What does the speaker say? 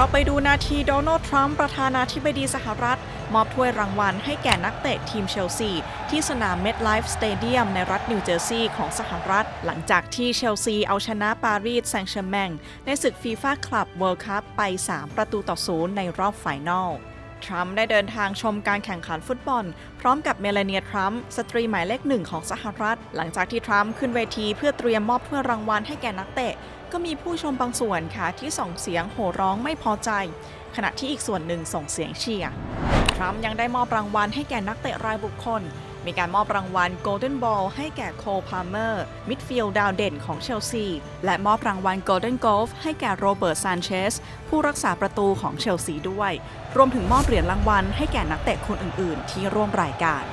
เราไปดูนาทีโดนัลด์ทรัมป์ประธานาธิบดีสหรัฐ มอบถ้วยรางวัลให้แก่นักเตะทีมเชลซี ที่สนามเมดไลฟ์สเตเดียมในรัฐนิวเจอร์ซีย์ของสหรัฐ หลังจากที่เชลซีเอาชนะปารีสแซงต์แชร์แมงในศึกฟีฟ่าคลับเวิลด์คัพไป 3 ประตูต่อศูนย์ในรอบไฟนอล ทรัมป์ได้เดินทางชมการแข่งขันฟุตบอล พร้อมกับเมลาเนียทรัมป์สตรีหมายเลขหนึ่งของสหรัฐ หลังจากที่ทรัมป์ขึ้นเวทีเพื่อเตรียมมอบถ้วยรางวัลให้แก่นักเตะ ก็มีผู้ชมบางส่วนค่ะที่ส่งเสียงโห่ร้องไม่พอใจ ขณะที่อีกส่วนหนึ่งส่งเสียงเชียร์ทรัมป์ยังได้มอบรางวัลให้แก่นักเตะรายบุคคล มีการมอบรางวัล Golden Ball ให้แก่โคลพาร์เมอร์มิดฟิลด์ดาวเด่นของเชลซี และมอบรางวัล Golden Glove ให้แก่โรเบิร์ตซานเชสผู้รักษาประตูของเชลซีด้วย รวมถึงมอบเหรียญรางวัลให้แก่นักเตะคนอื่น ๆ ที่ร่วมรายการ